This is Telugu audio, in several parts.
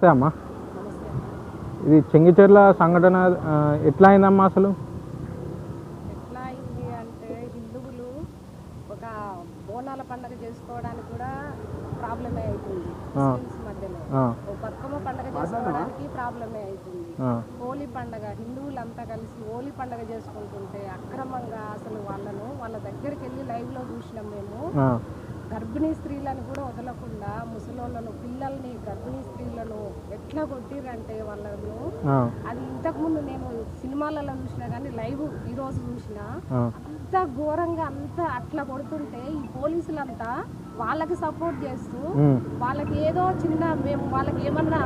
నమస్తే అమ్మా. ఇది చెంగిచెర్ల సంఘటన ఎట్లా అయిందమ్మా అసలు? ఎట్లా అయింది అంటే హిందువులు ఒక బోనాల పండగ చేసుకోవడానికి కూడా ప్రాబ్లమే అవుతుంది. ముస్లిమ్స్ మధ్యలో. ఓ బతుకమ్మ పండగ చేసుకోవడానికి ప్రాబ్లమే అవుతుంది. హోలీ పండగ హిందువులంతా కలిసి హోలీ పండగ చేసుకుంటుంటే అక్రమంగా అసలు వాళ్ళను వాళ్ళ దగ్గరికి వెళ్ళి లైవ్లో చూసినాం మేము. గర్భిణీ స్త్రీలను కూడా వదలకుండా ముసలోళ్ళను పిల్లల్ని ఎట్లా కొట్టిరంటే వాళ్ళను. అది ఇంతకుముందు నేను సినిమాలలో చూసినా కానీ లైవ్ ఈరోజు చూసిన ఆ, అంత ఘోరంగా అంత అట్లా కొడుతుంటే ఈ పోలీసులంతా వాళ్ళకి సపోర్ట్ చేస్తూ వాళ్ళకి ఏదో చిన్న మేము వాళ్ళకి ఏమన్నా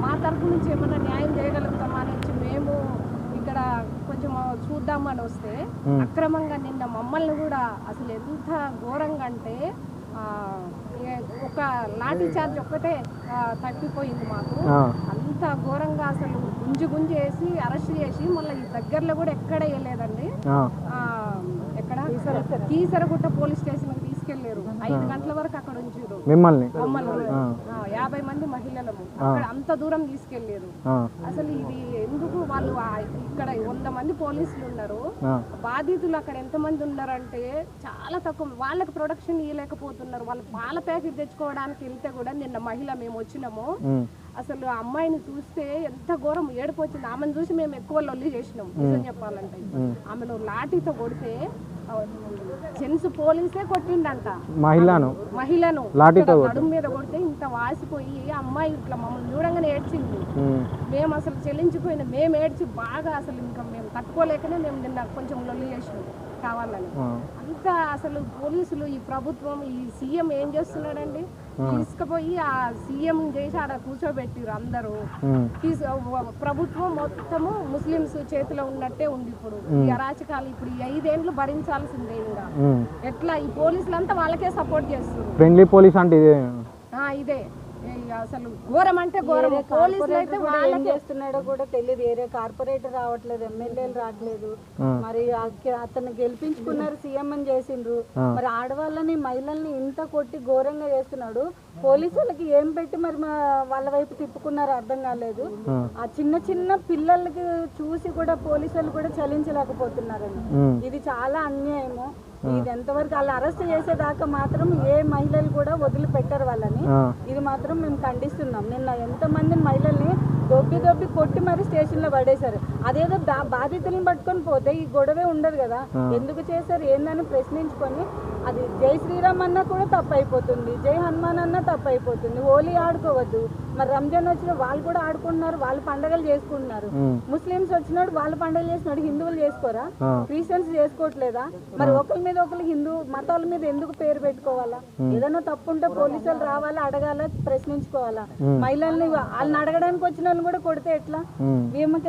మా- తరపు నుంచి ఏమన్నా న్యాయం చేయగలుగుతామా అని వచ్చి మేము ఇక్కడ కొంచెం చూద్దామని వస్తే అక్రమంగా నిన్న మమ్మల్ని కూడా అసలు ఎంత ఘోరంగా అంటే ఒక లాఠీ చార్జ్ ఒక్కటే ఆ, తప్పిపోయింది మాకు. అంత ఘోరంగా అసలు గుంజి గుంజి వేసి అరెస్ట్ చేసి మళ్ళీ ఈ దగ్గరలో కూడా ఎక్కడ వేయలేదండి ఎక్కడ? కీసరగుట్ట పోలీస్ స్టేషన్కి తీసుకెళ్ళారు ఐదు గంటల వరకు అక్కడ ఉంచారు. మిమ్మల్ని? యాభై మంది మహిళలము. అక్కడ అంత దూరం తీసుకెళ్ళారు అసలు ఇది వాళ్ళు ఇక్కడ వంద మంది పోలీసులు ఉన్నారు. బాధితులు అక్కడ ఎంతమంది ఉన్నారంటే చాలా తక్కువ వాళ్ళకి ప్రొడక్షన్ ఇవ్వలేకపోతున్నారు వాళ్ళు పాల ప్యాకెట్ తెచ్చుకోవడానికి వెళ్తే కూడా నిన్న మహిళ మేము వచ్చినాము. అసలు అమ్మాయిని చూస్తే ఎంత ఘోరం ఏడుపు వచ్చింది. ఆమెను చూసి మేము ఎక్కువ లొల్లి చేసినాం. నిజం చెప్పాలంటే. ఆమెను లాఠీతో కొడితే జెంట్స్ పోలీసే కొట్టిండంట. మహిళను. మహిళను. లాఠీతో నడుము మీద కొడితే ఇంత వాసిపోయి అమ్మాయి ఇట్లా మమ్మల్ని చూడంగానే ఏడ్చింది. మేము అసలు చెల్లించిపోయిన మేము ఏడ్చి బాగా అసలు ఇంకా మేము తట్టుకోలేకనే మేము నిన్న కొంచెం లొల్లి చేసినాం కావాలని. అంతా అసలు పోలీసులు ఈ ప్రభుత్వం ఈ సీఎం ఏం చేస్తున్నాడండి? తీసుకుపోయి ఆ సీఎం చేసి ఆడ కూర్చోబెట్టిరు అందరూ. ప్రభుత్వం మొత్తము ముస్లిమ్స్ చేతిలో ఉన్నట్టే ఉంది ఇప్పుడు. ఈ అరాచకాలు ఇప్పుడు ఈ ఐదేండ్లు భరించాల్సిందే ఇంకా. ఎట్లా ఈ పోలీసులంతా వాళ్ళకే సపోర్ట్ చేస్తున్నారు ఫ్రెండ్లీ పోలీస్ అంటే ఇదే. ఆ, ఇదే. ఈ అసలు ఘోరం అంటే ఘోరం. పోలీసులు అయితే ఏం వాళ్ళకే. చేస్తున్నాడో కూడా తెలియదు. ఏరే కార్పొరేటర్ రావట్లేదు ఎమ్మెల్యేలు రావట్లేదు. మరి ఆ- అతన్ని గెలిపించుకున్నారు సీఎం అని చేసిండ్రు. మరి ఆడవాళ్ళని మహిళల్ని ఇంత కొట్టి ఘోరంగా చేస్తున్నాడు. పోలీసులకి ఏం పెట్టి మరి వాళ్ళ వైపు తిప్పుకున్నారో అర్థం కాలేదు. ఆ, చిన్న చిన్న పిల్లలకి చూసి కూడా పోలీసులు కూడా చలించలేకపోతున్నారండి ఉమ్, ఇది చాలా అన్యాయము. ఇది ఎంతవరకు వాళ్ళు అరెస్ట్ చేసేదాకా మాత్రం ఏ మహిళలు కూడా వదిలిపెట్టరు వాళ్ళని. ఇది మాత్రం మేము ఖండిస్తున్నాం. నిన్న ఎంతమంది మహిళల్ని దొబ్బి దొబ్బి కొట్టి మరి స్టేషన్లో పడేశారు. అదేదో బాధితులను పట్టుకొని పోతే ఈ గొడవే ఉండదు కదా. ఎందుకు చేశారు? ఏందని ప్రశ్నించుకొని అది జై శ్రీరామ్ అన్నా కూడా తప్పు అయిపోతుంది జై హనుమాన్ అన్నా తప్పు అయిపోతుంది హోలీ ఆడుకోవద్దు. మరి రంజాన్ వచ్చిన వాళ్ళు కూడా ఆడుకుంటున్నారు వాళ్ళు పండగలు చేసుకుంటున్నారు. ముస్లిమ్స్ వచ్చినాడు వాళ్ళు పండుగలు చేసినాడు హిందువులు చేసుకోరా? క్రిస్టియన్స్ చేసుకోవట్లేదా? మరి ఒకరి మీద ఒకరు హిందూ మతాల మీద ఎందుకు పేరు పెట్టుకోవాలా? ఏదైనా తప్పు ఉంటే పోలీసులు రావాలా అడగాల ప్రశ్నించుకోవాలా? మహిళల్ని వాళ్ళని అడగడానికి వచ్చిన వాళ్ళని కూడా కొడితే ఎట్లా? ఈమెకి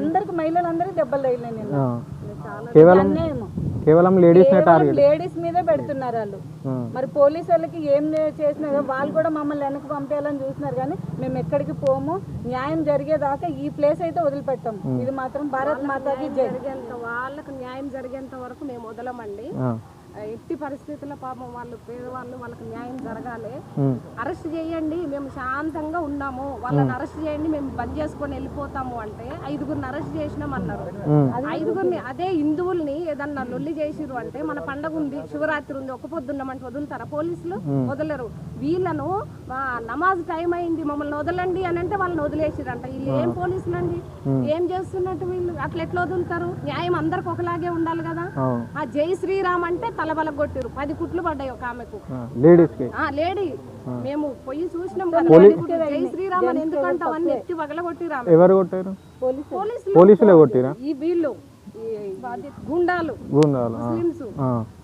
అందరికి మహిళలందరికీ దెబ్బలు తగిలినాయి నిన్న. ఆ. చాలా కేవలం అన్యాయం కేవలం టార్గెట్ లేడీస్ మీదే పెడుతున్నారు వాళ్ళు. మరి పోలీసు వాళ్ళకి ఏం చే- చేసినారో వాళ్ళు కూడా మమ్మల్ని వెనక్కి పంపేయాలని చూస్తున్నారు కానీ మేము ఎక్కడికి పోము న్యాయం జరిగేదాకా ఈ ప్లేస్ అయితే వదిలిపెట్టాము ఇది మాత్రం భారత్ మాతాకి జై. జరిగేంత వాళ్ళకు న్యాయం జరిగేంత వరకు మేము వదలమండి. ఎట్టి పరిస్థితుల్లో పాపం వాళ్ళు పేదవాళ్ళు వాళ్ళకి న్యాయం జరగాలి. అరెస్ట్ చేయండి మేము శాంతంగా ఉన్నాము. వాళ్ళని అరెస్ట్ చేయండి మేము బంద్ చేసుకొని వెళ్ళిపోతాము అంటే ఐదుగురిని అరెస్ట్ చేసినాం అన్నారు ఐదుగురిని అదే హిందువుల్ని ఏదన్నా లొల్లి చేసిరు అంటే మన పండగ ఉంది శివరాత్రి ఉంది ఒక్క పొద్దున్నామంటే వదులుతారా? పోలీసులు వదలరు. వీళ్ళను నమాజ్ టైం అయింది మమ్మల్ని వదలండి అని అంటే వాళ్ళని వదిలేసిరంట. వీళ్ళు ఏం పోలీసులు అండి ఏం చేస్తున్నట్టు వీళ్ళు? అట్లా ఎట్లా వదులుతారు? న్యాయం అందరికి ఒకలాగే ఉండాలి కదా. ఆ. జై శ్రీరామ్ అంటే తలబల కొట్టిరు పది కుట్లు పడ్డాయి ఒక ఆమెకు. ఆ, లేడీస్కి. ఆ లేడీ. మేము పోయి చూసినాం. జై శ్రీరామ్ అని ఎందుకంటావు అని ఎత్తి పగల కొట్టిరు ఆమె. ఎవరు కొట్టారు? పోలీసులు పోలీసులే కొట్టిరా? ఈ వీళ్ళు. గుండాలు. గుండాలు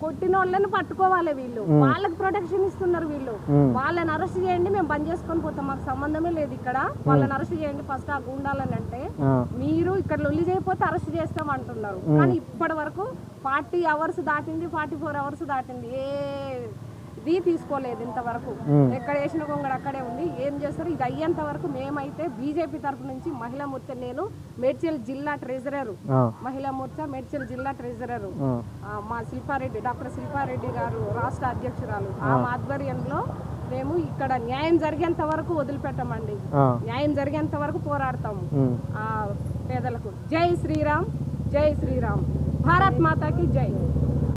కొట్టిన వాళ్ళని పట్టుకోవాలి వీళ్ళు. వాళ్ళకి ప్రొటెక్షన్ ఇస్తున్నారు వీళ్ళు. వాళ్ళని అరెస్ట్ చేయండి మేము బంద్ చేసుకొని పోతాం. మాకు సంబంధమే లేదు ఇక్కడ. వాళ్ళని అరెస్ట్ చేయండి ఫస్ట్ ఆ గుండాలని అంటే. మీరు ఇక్కడ లొల్లి చేయకపోతే అరెస్ట్ చేస్తాం అంటున్నారు కానీ ఇప్పటి వరకు ఫార్టీ అవర్స్ దాటింది ఫార్టీ ఫోర్ అవర్స్ దాటింది. ఏ ఇది తీసుకోలేదు ఇంతవరకు. ఎక్కడ వేసిన కొంగడు అక్కడే ఉంది. ఏం చేస్తారు? ఇది అయ్యేంత వరకు మేమైతే బీజేపీ తరఫు నుంచి మహిళా మోర్చా నేను మేడ్చల్ జిల్లా ట్రెజరర్. ఆ, మహిళా మోర్చా మేడ్చల్ జిల్లా ట్రెజరర్. ఆ, మా శిల్పారెడ్డి డాక్టర్ శిల్పారెడ్డి గారు రాష్ట్ర అధ్యక్షురాలు. ఆమె ఆధ్వర్యంలో మేము ఇక్కడ న్యాయం జరిగేంత వరకు వదిలిపెట్టమండి. ఆ, న్యాయం జరిగేంత వరకు పోరాడతాము. ఆ పేదలకు. జై శ్రీరామ్ జై శ్రీరామ్. భారత్ మాతాకి జై.